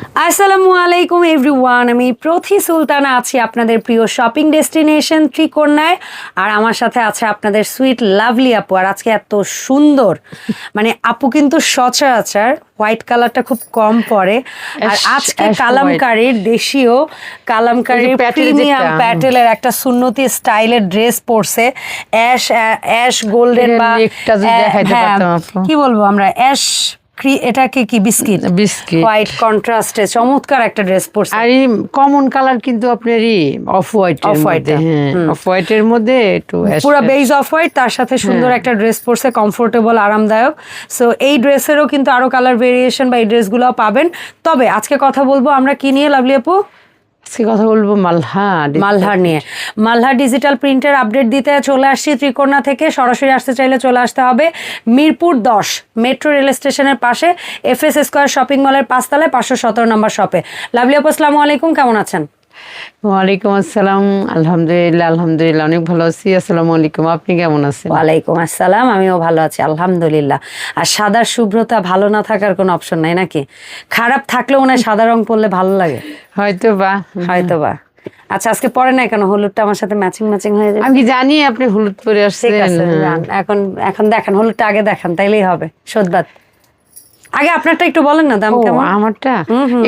আসসালামু আলাইকুম এভরিওয়ান আমি প্রথি সুলতানা আছি আপনাদের প্রিয় শপিং ডেস্টিনেশন ত্রিকন্যায় আর আমার সাথে আছে আপনাদের সুইট লাভলি আপু। আর আজকে এত সুন্দর। মানে আপু কিন্তু সচরাচর হোয়াইট কালারটা খুব কম পরে। আর আজকে কালামকারীর দেশীয় কালামকারীর প্রিমিয়াম প্যাটেলের একটা সুন্নতি স্টাইলের ড্রেস পরছে। অ্যাশ অ্যাশ গোল্ডেন বা হ্যাঁ, কি বলব আমরা? অ্যাশ এটাকে কি বিস্কিট? বিস্কিট। হোয়াইট কন্ট্রাস্টে চমৎকার একটা ড্রেস পরছে। আর এই কমন কালার কিন্তু আপনারই অফ হোয়াইট অফ হোয়াইট হ্যাঁ অফ হোয়াইটের মধ্যে একটু পুরো বেজ অফ হোয়াইট তার সাথে সুন্দর হ্যাঁ। একটা ড্রেস পরছে কমফোর্টেবল আরামদায়ক। সো এই ড্রেসেরও কিন্তু আরও কালার ভেরিয়েশন বা এই ড্রেসগুলো পাবেন। তবে আজকে কথা বলব আমরা কি নিয়ে লাভলি আপু? আজকে কথা বলব মালহা মালহার নিয়ে। মালহার ডিজিটাল প্রিন্টের আপডেট দিতে চলে আসছি ত্রিকোণা থেকে। সরাসরি আসতে চাইলে চলে আসতে হবে মিরপুর দশ মেট্রো রেল স্টেশনের পাশে এফ এস স্কোয়ার শপিং মলের পাঁচতলায় পাঁচশো সতেরো নম্বর শপে লাভলি আপু আসসালামু আলাইকুম কেমন আছেন? ওয়ালাইকুম আসসালাম। আলহামদুলিল্লাহ আলহামদুলিল্লাহ অনেক ভালো আছি। আসসালামু আলাইকুম আপনি কেমন আছেন? ওয়ালাইকুম আসসালাম আমিও ভালো আছি আলহামদুলিল্লাহ। আর সাদা শুভ্রতা ভালো না থাকার কোনো অপশন নাই নাকি? খারাপ থাকলেও না সাদা রং পরলে ভালো লাগে। হয়তো বা হয়তো বা আচ্ছা আজকে পরে না কেন? হলুদটা আমার সাথে ম্যাচিং ম্যাচিং হয়ে যাবে। আমি জানি আপনি হলুদ পরে আসছেন। এখন এখন দেখেন হলুদটা আগে দেখান তাইলেই হবে। সোদবাদ। আগে আপনারটা একটু বলেন না দাম কেমন? আমারটা?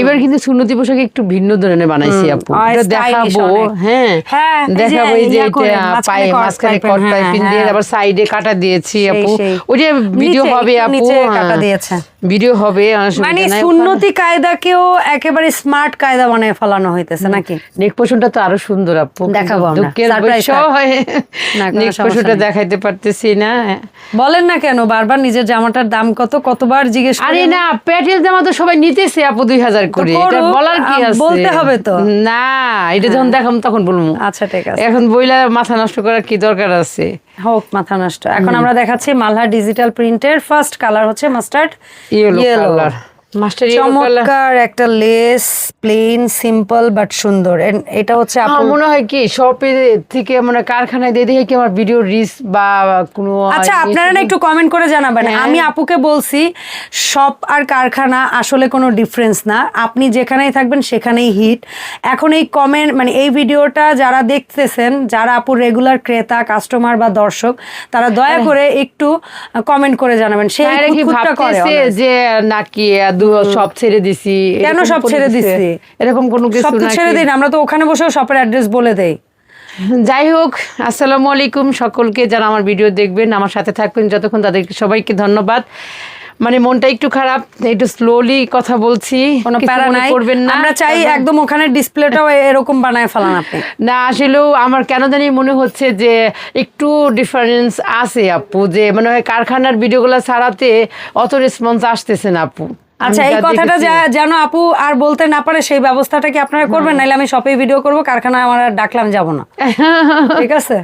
এবার কিন্তু সুন্নতি পোশাক একটু ভিন্ন ধরনের বানাইছি আপু। এটা দেখাবো হ্যাঁ। হ্যাঁ, দেখাবো এই যে এটা পায়ে মাঝখানে কট টাইপিং দিয়ে। আবার সাইডে কাটা দিয়েছি আপু। ওই যে ভিডিও হবে আপু কাটা হ্যাঁ। দিয়েছে। ভিডিও হবে মানে সুন্নতি কায়দাকেও একেবারে স্মার্ট কায়দা বানায় ফেলানো হইতেছে নাকি? নেক পোষণটা তো আরও সুন্দর আপু। দেখাবো। দুঃখের বিষয়। নেক নেই। দেখাইতে পারতেছি না। বলেন না কেন বারবার নিজের জামাটার দাম কত? কতবার জিজ্ঞেস আরে না প্যাটেল জামা তো সবাই নিতেছে আপু দুই হাজার করে। এটা বলার কি আছে? বলতে হবে তো। না এটা যখন দেখাম তখন বলব। আচ্ছা ঠিক আছে। এখন বইলা মাথা নষ্ট করার কি দরকার আছে? হোক মাথা নষ্ট। এখন আমরা দেখাচ্ছি মালহা ডিজিটাল প্রিন্টের ফার্স্ট কালার হচ্ছে mustard yellow colour master yellow colour চমৎকার একটা লেস প্লেন সিম্পল বাট সুন্দর। এটা হচ্ছে আমার মনে হয় কি শপে থেকে মানে কারখানায় দিয়ে দেখে কি আমার ভিডিও রিস বা কোনো আচ্ছা আপনারা না একটু কমেন্ট করে জানাবেন। হ্যাঁ। আমি আপুকে বলছি শপ আর কারখানা আসলে কোনো ডিফারেন্স না। আপনি যেখানেই থাকবেন সেখানেই হিট এখন এই কমেন্ট মানে এই ভিডিওটা যারা দেখতেছেন যারা আপুর রেগুলার ক্রেতা কাস্টমার বা দর্শক তারা দয়া করে একটু কমেন্ট করে জানাবেন। সে এরা কি খুঁতখুঁতটা করে ভাবতেছে always। যে নাকি সব ছেড়ে দিছি কেন সব ছেড়ে দিছি? এরকম কোনো কিছু নাকি? ছেড়ে দিন আমরা তো ওখানে বসেও শপের অ্যাড্রেস বলে দেই। যাই হোক আসসালামু আলাইকুম সকলকে যারা আমার ভিডিও দেখবেন আমার সাথে থাকবেন যতক্ষণ তাদেরকে সবাইকে ধন্যবাদ। মানে মনটা একটু খারাপ একটু স্লোলি কথা বলছি কোনো প্যারা নাই। করবেন না। আমরা চাই একদম ওখানে ডিসপ্লেটাও এরকম বানায় ফেলান আপনি। না আসলেও আমার কেন জানি মনে হচ্ছে যে একটু ডিফারেন্স আছে আপু যে মনে হয় কারখানার ভিডিওগুলো ছাড়াতে অত রেসপন্স আসতেছে না আপু। আচ্ছা এই কথাটা যা- যেন আপু আর বলতে না পারে সেই ব্যবস্থাটা কি আপনারা করবেন? নাহলে আমি শপে ভিডিও করব কারখানায় আমার আর ডাকলাম যাব না। ঠিক আছে?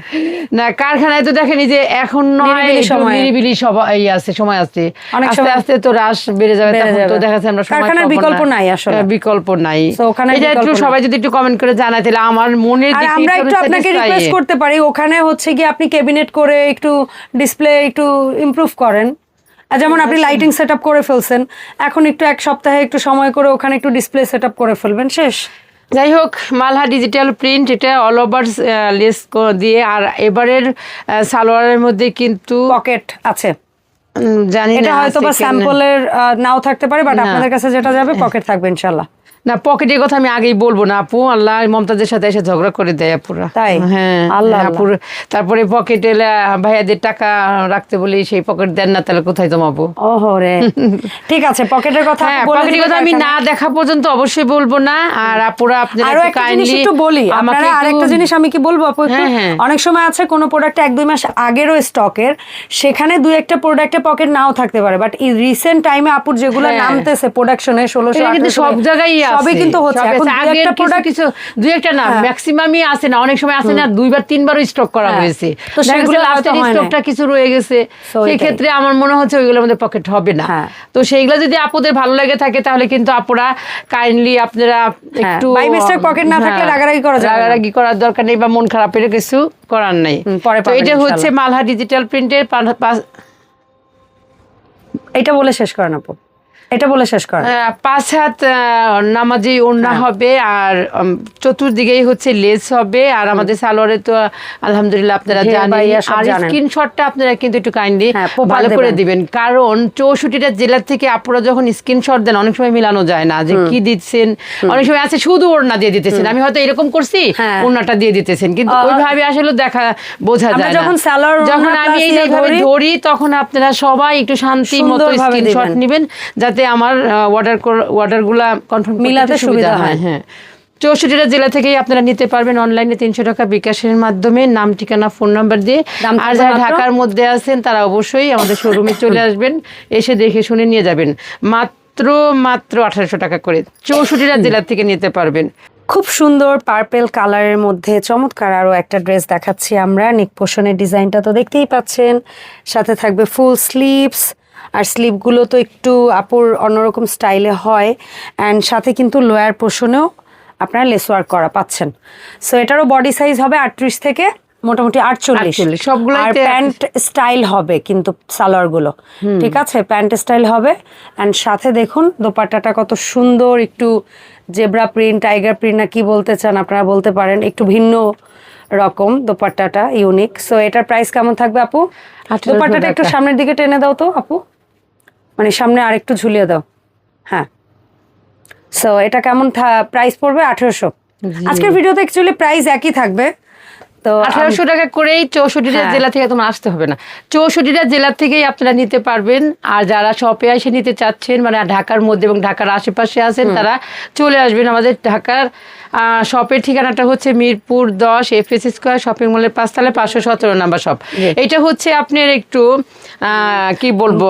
না কারখানায় তো দেখেনি যে এখন নয় নিরিবিলি সবাই আছে সময় আছে। অনেক আস্তে সময়- আস্তে তো রাশ বেড়ে যাবে তখন তো। দেখা যাচ্ছে আমরা কারখানার বিকল্প নাই আসলে। হ্যাঁ, বিকল্প নাই। ওখানে এটা একটু সবাই যদি একটু কমেন্ট করে জানায় তাহলে আমার মনের আর দিক থেকে আমরা একটু আপনাকে রিকোয়েস্ট করতে পারি ওখানে হচ্ছে কি আপনি ক্যাবিনেট করে একটু ডিসপ্লে একটু ইমপ্রুভ করেন। যেমন আপনি। লাইটিং সেট করে ফেলছেন এখন একটু এক সপ্তাহে একটু সময় করে ওখানে একটু ডিসপ্লে সেট করে ফেলবেন শেষ যাই হোক মালহা ডিজিটাল প্রিন্ট এটা অল ওভার লেস দিয়ে আর এবারের সালোয়ারের মধ্যে কিন্তু পকেট আছে জানি এটা হয়তো বা। স্যাম্পলের নাও থাকতে পারে বাট। আপনাদের কাছে যেটা যাবে পকেট থাকবে ইনশাল্লাহ না পকেটের কথা আমি আগেই বলব না আপু। আল্লাহ মমতাজের সাথে এসে ঝগড়া করে দেয় আপুরা। তাই? হ্যাঁ আল্লাহ, হ্যাঁ, আপুর। তারপরে পকেটে ভাইয়াদের টাকা রাখতে বলি সেই পকেট দেন না তাহলে কোথায় জমাবো ওহো রে। ঠিক আছে পকেটের কথা হ্যাঁ পকেটের কথা আমি না দেখা পর্যন্ত অবশ্যই বলব না। আর আপুরা আপনারা একটু জিনিস কাইন্ডলি একটু বলি। আপনারা আরেকটা জিনিস আমি কি বলব আপু? হ্যাঁ, হ্যাঁ। অনেক সময় আছে কোনো প্রোডাক্ট এক দুই মাস আগেরও স্টকের সেখানে দুই একটা প্রোডাক্টে পকেট নাও থাকতে পারে। বাট এই রিসেন্ট টাইমে আপুর যেগুলো হ্যাঁ। নামতেছে প্রোডাকশনে ষোলোশো সব জায়গায় সবই কিন্তু হচ্ছে। এখন আগের প্রোডাক্ট কিছু দুই একটা না হ্যাঁ। ম্যাক্সিমামই আছে না অনেক সময় আছে না দুইবার তিনবারও স্টক করা হ্যাঁ। হয়েছে। তো সেগুলো লাস্টের স্টকটা কিছু রয়ে গেছে। সেই ক্ষেত্রে আমার মনে হচ্ছে ওইগুলোর মধ্যে পকেট হবে না। হ্যাঁ। তো সেইগুলো যদি আপুদের ভালো লাগে থাকে তাহলে কিন্তু আপুরা কাইন্ডলি আপনারা একটু by mistake pocket না থাকলে হ্যাঁ, রাগারাগি করা যাবে রাগারাগি করার দরকার নেই বা মন খারাপের কিছু করার নেই। পরে তো এটা হচ্ছে মালহা ডিজিটাল প্রিন্টের এটা বলে শেষ করেন আপু। এটা বলে শেষ আহ, পাঁচ হাত আহ, নামাজি ওড়না হ্যাঁ। হবে আর চতুর্দিকেই হচ্ছে লেস হবে আর আমাদের সালোয়ারে তো আলহামদুলিল্লাহ আপনারা জানেন। আর স্ক্রিনশটটা আপনারা কিন্তু একটু কাইন্ডলি হ্যাঁ, ভালো করে দিবেন। কারণ চৌষট্টিটা জেলা থেকে আপনারা যখন স্ক্রিনশট দেন অনেক সময় মিলানো যায় না যে কি দিচ্ছেন। অনেক সময় আছে শুধু ওড়না দিয়ে দিতেছেন। আমি হয়তো এরকম করছি হ্যাঁ। ওড়নাটা দিয়ে দিতেছেন। কিন্তু ওইভাবে আসলে দেখা বোঝা যায় না। যখন সালোয়ার যখন আমি plus এই ইয়ে ধরি, তখন আপনারা সবাই একটু শান্তি মতো স্ক্রিনশট। নেবেন যাতে আমার অর্ডার অর্ডারগুলা কনফার্ম মিলাতে সুবিধা হয়। হ্যাঁ। চৌষট্টিটা জেলা থেকেই আপনারা নিতে পারবেন অনলাইনে তিনশো টাকা বিকাশের মাধ্যমে। নাম ঠিকানা ফোন নাম্বার দিয়ে আর যারা ঢাকার মধ্যে আছেন তারা অবশ্যই আমাদের শোরুমে চলে আসবেন এসে দেখে শুনে নিয়ে যাবেন। মাত্র মাত্র আঠারোশো টাকা করে। চৌষট্টিটা জেলা থেকে নিতে পারবেন। খুব সুন্দর পার্পেল কালারের মধ্যে চমৎকার আরও একটা ড্রেস দেখাচ্ছি আমরা। নিক পোষণের ডিজাইনটা তো দেখতেই পাচ্ছেন। সাথে থাকবে ফুল স্লিভস আর স্লিপগুলো তো একটু আপুর অন্যরকম স্টাইলে হয়। অ্যান্ড সাথে কিন্তু লোয়ার পোষণেও আপনারা লেস ওয়ার্ক করা পাচ্ছেন। সো এটারও বডি সাইজ হবে আটত্রিশ থেকে মোটামুটি আটচল্লিশ। 48 সবগুলোই আর প্যান্ট স্টাইল হবে কিন্তু সালোয়ারগুলো। ঠিক আছে? প্যান্ট স্টাইল হবে। অ্যান্ড সাথে দেখুন দোপাট্টাটা কত সুন্দর একটু জেব্রা প্রিন্ট টাইগার প্রিন্ট না কি বলতে চান আপনারা বলতে পারেন। একটু ভিন্ন রকম দোপাট্টাটা ইউনিক সো এটার প্রাইস কেমন থাকবে আপু? 1800 দোপাট্টাটা একটু সামনের দিকে টেনে দাও তো আপু। মানে সামনে আরেকটু ঝুলিয়ে দাও। হ্যাঁ। সো এটা কেমন প্রাইস পড়বে? আঠেরোশো। আজকের ভিডিওতে অ্যাকচুয়ালি প্রাইস একই থাকবে। তো আঠারোশো টাকা করেই চৌষট্টিটা হ্যাঁ। জেলা থেকে তোমার আসতে হবে না। চৌষট্টিটা জেলা থেকেই আপনারা নিতে পারবেন। আর যারা শপে এসে নিতে চাচ্ছেন মানে ঢাকার মধ্যে এবং ঢাকার আশেপাশে আছেন তারা চলে আসবেন। আমাদের ঢাকার শপের ঠিকানাটা হচ্ছে মিরপুর দশ এফ এস স্কোয়ার শপিং মলের পাঁচতলায় পাঁচশো সতেরো নাম্বার শপ এটা হচ্ছে আপনার একটু আহ, কি বলব?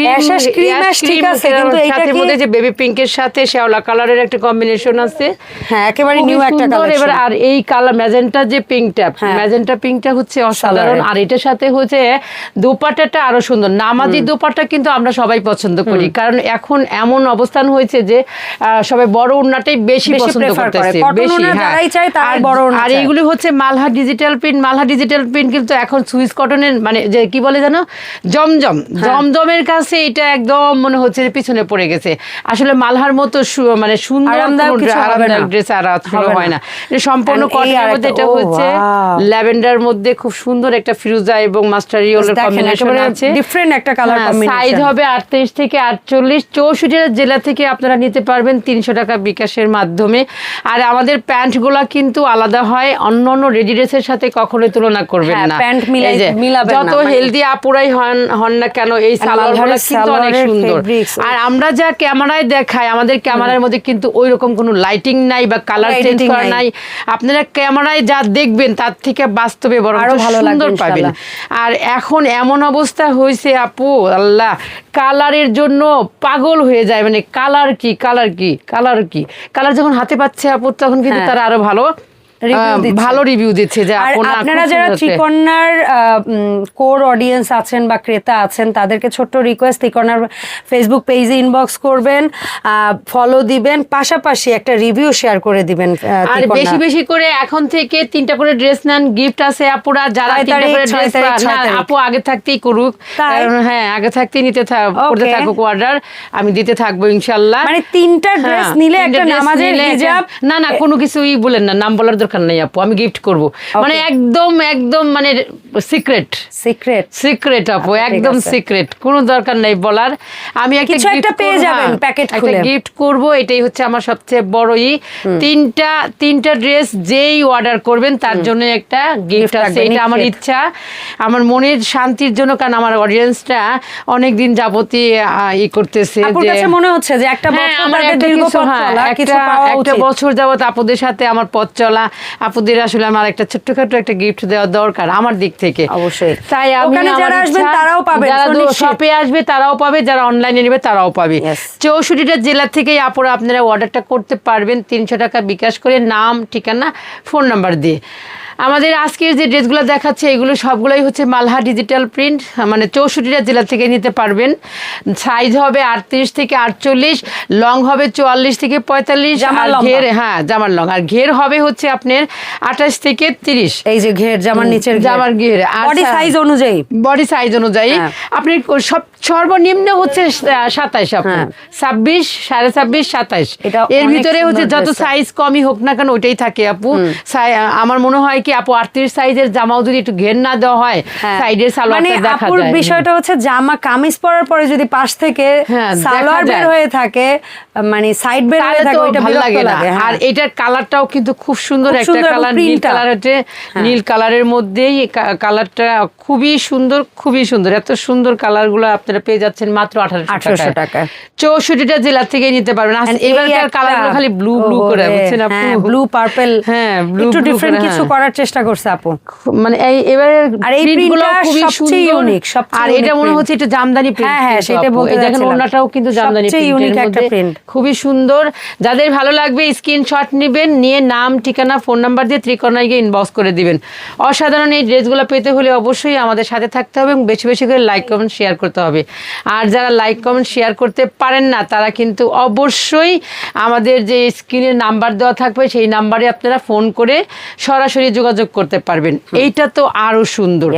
অ্যাশ আহ, কি, উম, cream- Ash ash cream ash ash ঠিক আছে, কিন্তু এর এইটা সাথে কি- মধ্যে যে বেবি পিঙ্কের সাথে শ্যাওলা কালারের একটা কম্বিনেশন আছে। হ্যাঁ একেবারে নিউ একটা সুন্দর। এবার আর এই কালার ম্যাজেন্টা যে পিঙ্কটা হ্যাঁ। ম্যাজেন্টা পিঙ্কটা হচ্ছে অসাধারণ। আর এটার সাথে হচ্ছে দোপাট্টাটা আরও সুন্দর। নামাজি দোপাট্টা কিন্তু আমরা সবাই পছন্দ করি কারণ এখন এমন অবস্থান হয়েছে যে সবাই বড় উন্নাটাই বেশি বেশি পছন্দ করতেছে। বেশি হ্যাঁ। আর- বড় আর চায়। এইগুলি হচ্ছে Malha digital print Malha digital print কিন্তু এখন সুইস কটনের মানে যে কি বলে জানো জমজম। জমজমের কাছে এটা একদম মনে হচ্ছে পিছনে পড়ে গেছে। আসলে মালহার মতো মানে সুন্দর আরামদায়ক। ড্রেস আর হয় না। এটা সম্পূর্ণ কটনের মধ্যে এটা হচ্ছে ল্যাভেন্ডার মধ্যে খুব সুন্দর একটা ফিরোজা এবং মাস্টার ইয়েলোর কম্বিনেশন আছে। একটা colour combination। সাইজ হবে আটত্রিশ থেকে আটচল্লিশ। চৌষট্টি জেলা থেকে আপনারা নিতে পারবেন তিনশো টাকা বিকাশের মাধ্যমে। আর আমাদের প্যান্টগুলা কিন্তু আলাদা হয় অন্য অন্য রেডি ড্রেসের সাথে কখনোই তুলনা করবেন হ্যাঁ, না। প্যান্ট না, যত মানে- হেলদি আপুরাই হন হন না কেন এই মালহারের কিন্তু অনেক সুন্দর আর আমরা যা ক্যামেরায় দেখাই আমাদের ক্যামেরার মধ্যে কিন্তু ওই রকম কোনো লাইটিং নাই বা কালার চেঞ্জ করা নাই। আপনারা ক্যামেরায় যা দেখবেন তার থেকে বাস্তবে বরং সুন্দর পাবেন। আর এখন এমন অবস্থা হয়েছে আপু আল্লাহ কালারের জন্য পাগল হয়ে যায় মানে কালার কি কালার কি কালার কি কালার যখন হাতে পাচ্ছে আপু তখন কিন্তু হ্যাঁ। তারা আরও ভালো। ভালো রিভিউ দিচ্ছে যে আপু আপনারা যারা। ত্রিকন্যার কোর অডিয়েন্স আছেন বা ক্রেতা আছেন তাদেরকে ছোট্ট রিকোয়েস্ট ত্রিকন্যার ফেসবুক পেজে ইনবক্স করবেন ফলো দিবেন পাশাপাশি একটা রিভিউ শেয়ার করে দিবেন আর বেশি বেশি করে এখন থেকে তিনটা করে ড্রেস নেন গিফট আছে আপুরা যারা তিনটা করে ড্রেস তারিখ। আপু আগে থাকতেই করুক। কারণ হ্যাঁ আগে থাকতেই নিতে করতে থাকুক অর্ডার আমি দিতে থাকব ইনশাল্লাহ। মানে তিনটা ড্রেস হ্যাঁ, নিলে একটা নামাজের হিজাব না না কোনো কিছুই বলেন না নাম বলার দরকার নেই আপু আমি গিফট করব। মানে একদম একদম মানে সিক্রেট সিক্রেট সিক্রেট আপু আচ্ছা, একদম সিক্রেট কোনো দরকার নেই বলার। আমি একটা কিছু একটা পেয়ে যাবেন হ্যাঁ, প্যাকেট একটা খুলে। গিফট করব এটাই হচ্ছে আমার সবচেয়ে বড় ই। তিনটা তিনটা ড্রেস যেই অর্ডার করবেন তার জন্য একটা গিফট আছে। এটা আমার ইচ্ছা আমার মনের শান্তির জন্য কারণ আমার অডিয়েন্সটা অনেক দিন যাবতই আহ, ই করতেছে যে মনে হচ্ছে যে একটা হ্যাঁ, বছর আমার একটা দীর্ঘ পথ হ্যাঁ, চলা, একটা বছর যাবত আপুদের সাথে আমার পথ চলা আপুদের আসলে আমার একটা ছোট্টখাটো একটা গিফট দেওয়া দরকার আমার দিক থেকে অবশ্যই। তাই আমি যারা আসবেন তারাও পাবে যারা। শপে আসবে তারাও পাবে যারা অনলাইনে নেবে তারাও পাবে চৌষট্টিটা জেলা থেকেই আপুরা আপনারা অর্ডারটা করতে পারবেন তিনশো টাকা বিকাশ করে নাম ঠিকানা ফোন নাম্বার দিয়ে আমাদের আজকের যে ড্রেসগুলো দেখাচ্ছে এগুলো সবগুলোই হচ্ছে মালহা ডিজিটাল প্রিন্ট মানে চৌষট্টিটা জেলা থেকে নিতে পারবেন। সাইজ হবে আটত্রিশ থেকে আটচল্লিশ লং হবে চুয়াল্লিশ থেকে পঁয়তাল্লিশ আর ঘের হ্যাঁ জামার লং আর ঘের হবে হচ্ছে আপনার আঠাশ থেকে তিরিশ। এই যে ঘের জামার নিচের জামার ঘের। বডি সাইজ অনুযায়ী। বডি সাইজ অনুযায়ী হ্যাঁ। আপনি সব সর্বনিম্ন হচ্ছে সাতাইশ আপু। হ্যাঁ। ছাব্বিশ সাড়ে ছাব্বিশ সাতাইশ এর ভিতরে হচ্ছে যত সাইজ কমই হোক না কেন ওইটাই থাকে আপু। আমার মনে হয় কি আপু আটত্রিশ সাইজের জামাও যদি একটু ঘের না দেওয়া হয় হ্যাঁ। সাইডের মানে সালোয়ারটা দেখা আপুর যায়। বিষয়টা হচ্ছে জামা কামিজ পরার পরে যদি পাশ থেকে হ্যাঁ, সালোয়ার বের হয়ে থাকে মানে সাইড বের হয়ে থাকে ওইটা ভালো লাগে না। হ্যাঁ। আর এটার কালারটাও কিন্তু খুব সুন্দর একটা কালার নীল কালার হচ্ছে নীল কালারের মধ্যেই কালারটা খুবই সুন্দর খুবই সুন্দর। এত সুন্দর কালারগুলো আপনারা পেয়ে যাচ্ছেন মাত্র আঠারোশো 1800 টাকায়। চৌষট্টিটা জেলা থেকে নিতে পারবেন। এবারকার কালারগুলো খালি ব্লু ব্লু করে বুঝছেন আপু? হ্যাঁ, ব্লু পার্পল হ্যাঁ, blue ডিফারেন্ট কিছু হ্যাঁ। করার চেষ্টা করছে আপু। মানে এই এবারে আর এই প্রিন্টগুলো খুবই সবচেয়ে সুন্দর unique, সবচেয়ে আর এটা মনে হচ্ছে এটা জামদানি প্রিন্ট হ্যাঁ, হ্যাঁ, সেটা বলতে দেখেন। ওনাটাও কিন্তু জামদানি প্রিন্টের unique একটা print। খুবই সুন্দর। যাদের ভালো লাগবে স্ক্রিনশট নেবেন নিয়ে নাম ঠিকানা ফোন নাম্বার দিয়ে ত্রিকোণায় গিয়ে ইনবক্স করে দিবেন। অসাধারণ এই ড্রেসগুলো পেতে হলে অবশ্যই আমাদের সাথে থাকতে হবে এবং বেশি বেশি করে লাইক কমেন্ট শেয়ার করতে হবে। আর যারা লাইক কমেন্ট শেয়ার করতে পারেন না তারা কিন্তু অবশ্যই আমাদের যে স্ক্রিনের নাম্বার দেওয়া থাকবে সেই নাম্বারে আপনারা ফোন করে সরাসরি যোগাযোগ করতে পারবেন। এইটা তো আরও সুন্দর.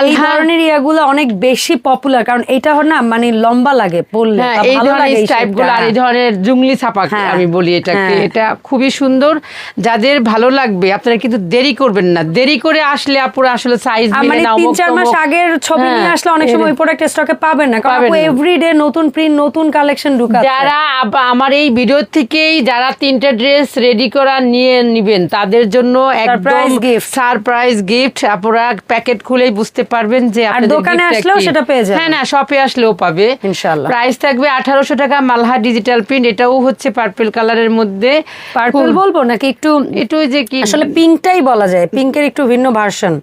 এই ধরনের ইয়াগুলো অনেক বেশি পপুলার কারণ এটা না মানে লম্বা লাগে পরলে হ্যাঁ এই ধরনের এই আর। ধরনের জুংলি ছাপা হ্যাঁ, আমি বলি এটাকে। হ্যাঁ। এটা খুবই সুন্দর। যাদের ভালো লাগবে আপনারা কিন্তু দেরি করবেন না। দেরি করে আসলে আপুরা আসলে সাইজ মানে তিন চার মাস আগের ছবি নিয়ে আসলে অনেক সময় প্রোডাক্ট স্টকে পাবেন না কারণ। এভরিডে নতুন প্রিন্ট নতুন কালেকশন ঢুকাচ্ছে। যারা আমার এই ভিডিও থেকেই যারা তিনটা ড্রেস রেডি করা নিয়ে নিবেন তাদের জন্য একদম Surprise gift। সারপ্রাইজ গিফট আপনারা প্যাকেট খুলেই বুঝতে পারবেন যে আর দোকানে আসলেও সেটা পেয়ে যাবেন। হ্যাঁ না শপে আসলেও পাবে ইনশাআল্লাহ। প্রাইস থাকবে আঠারোশো টাকা মালহা ডিজিটাল প্রিন্ট এটাও হচ্ছে পার্পল কালারের মধ্যে পার্পল বলব নাকি একটু একটু যে কি আসলে পিঙ্কটাই বলা যায় পিঙ্কের একটু ভিন্ন ভার্সন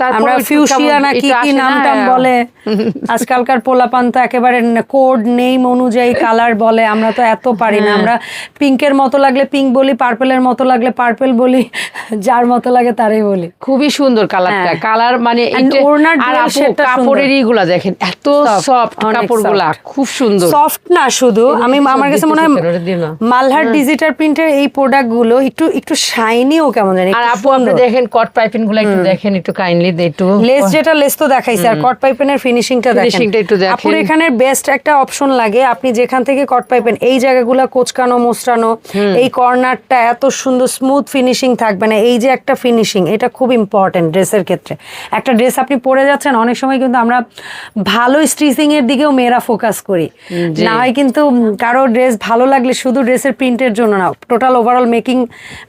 তারপর আমরা ফিউশিয়া না কি কি নাম টাম বলে আজকালকার পোলাপান তো একেবারে কোড নেম অনুযায়ী কালার বলে আমরা তো এত পারি হ্যাঁ। না আমরা পিঙ্কের মতো লাগলে পিঙ্ক বলি পার্পেলের মতো লাগলে পার্পেল বলি যার মতো লাগে তারই বলি। খুবই সুন্দর কালারটা। হ্যাঁ। কালার মানে আর। কাপড়ের ইগুলা দেখেন এত সফট কাপড়গুলা খুব সুন্দর। সফট না শুধু আমি আমার কাছে মনে হয়। মালহার ডিজিটাল প্রিন্টের এই প্রোডাক্টগুলো একটু একটু শাইনিও কেমন জানি আর আপু আপনি দেখেন কট পাইপিংগুলো একটু দেখেন একটু কাইন্ডলি একটু লেস যেটা লেস তো দেখাইছে আর কট পাইপেনের ফিনিশিংটা দেখেন। একটু দেখেন। আপুর এখানে বেস্ট একটা অপশন লাগে আপনি যেখান থেকে কট পাইপেন এই জায়গাগুলো কোচকানো মোচড়ানো এই কর্নারটা এত সুন্দর স্মুথ ফিনিশিং থাকবে না। এই যে একটা ফিনিশিং এটা খুব ইম্পর্টেন্ট ড্রেসের ক্ষেত্রে। একটা ড্রেস আপনি পরে যাচ্ছেন অনেক সময় কিন্তু আমরা ভালো স্টিচিং এর দিকেও মেয়েরা ফোকাস করি। না হয় কিন্তু কারও ড্রেস ভালো লাগলে শুধু ড্রেসের প্রিন্টের জন্য না টোটাল ওভারঅল মেকিং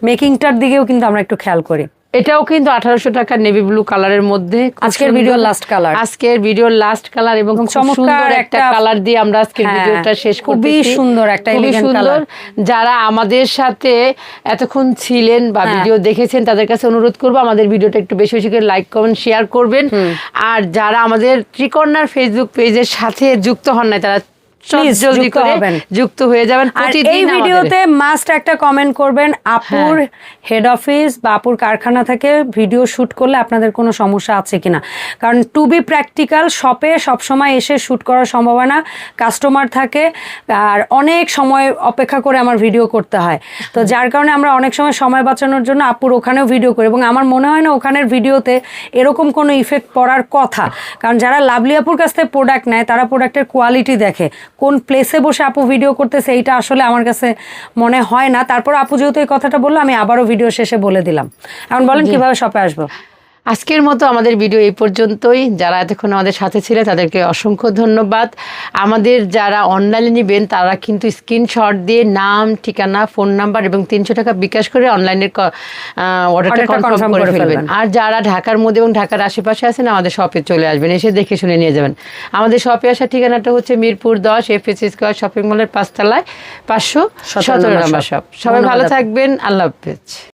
মেকিংটার দিকেও কিন্তু আমরা একটু খেয়াল করি। এটাও কিন্তু আঠারোশো টাকা নেভি ব্লু কালারের মধ্যে। আজকের ভিডিও last color। আজকের ভিডিওর লাস্ট কালার এবং চমৎকার একটা কালার দিয়ে আমরা আজকের হ্যাঁ, ভিডিওটা শেষ খুবই সুন্দর একটা সুন্দর। যারা আমাদের সাথে এতক্ষণ ছিলেন বা হ্যাঁ। ভিডিও দেখেছেন তাদের কাছে অনুরোধ করব আমাদের ভিডিওটা একটু বেশি বেশি করে লাইক কমেন্ট শেয়ার করবেন। আর যারা আমাদের ত্রিকর্ণার ফেসবুক পেজের সাথে যুক্ত হন নাই তারা জলদি যুক্ত করে যুক্ত হয়ে যাবেন আর এই ভিডিওতে মাস্ট একটা কমেন্ট করবেন। আপুর হেড অফিস বা আপুর কারখানা থেকে ভিডিও শুট করলে আপনাদের কোনো সমস্যা আছে কিনা? কারণ টু বি প্র্যাকটিক্যাল শপে সবসময় এসে শুট করার সম্ভাবনা কাস্টমার থাকে আর অনেক সময় অপেক্ষা করে আমার ভিডিও করতে হয়। তো যার কারণে আমরা অনেক সময় সময় বাঁচানোর জন্য আপুর ওখানেও ভিডিও করি এবং আমার মনে হয় না ওখানের ভিডিওতে এরকম কোনো ইফেক্ট পড়ার কথা। কারণ যারা লাভলি আপুর কাছ থেকে প্রোডাক্ট নেয় তারা প্রোডাক্টের কোয়ালিটি দেখে। কোন প্লেসে বসে আপু ভিডিও করতেছে এইটা আসলে আমার কাছে মনে হয় না। তারপর আপু যেহেতু এই কথাটা বলল আমি আবারও ভিডিও শেষে বলে দিলাম। এখন বলেন কীভাবে শপে আসব? আজকের মতো আমাদের ভিডিও এই পর্যন্তই। যারা এতক্ষণ আমাদের সাথে ছিল তাদেরকে অসংখ্য ধন্যবাদ। আমাদের যারা অনলাইনে নেবেন তারা কিন্তু স্ক্রিনশট দিয়ে নাম ঠিকানা ফোন নাম্বার এবং তিনশো টাকা বিকাশ করে অনলাইনের অর্ডারটা কনফার্ম করে ফেলবেন। আর যারা ঢাকার মধ্যে এবং ঢাকার আশেপাশে আছেন আমাদের শপে চলে আসবেন এসে দেখে শুনে নিয়ে যাবেন। আমাদের শপে আসার ঠিকানাটা হচ্ছে মিরপুর দশ এফ এস স্কোয়ার শপিং মলের পাঁচতলায় পাঁচশো সতেরো নম্বর শপ সবাই ভালো থাকবেন আল্লাহ হাফেজ।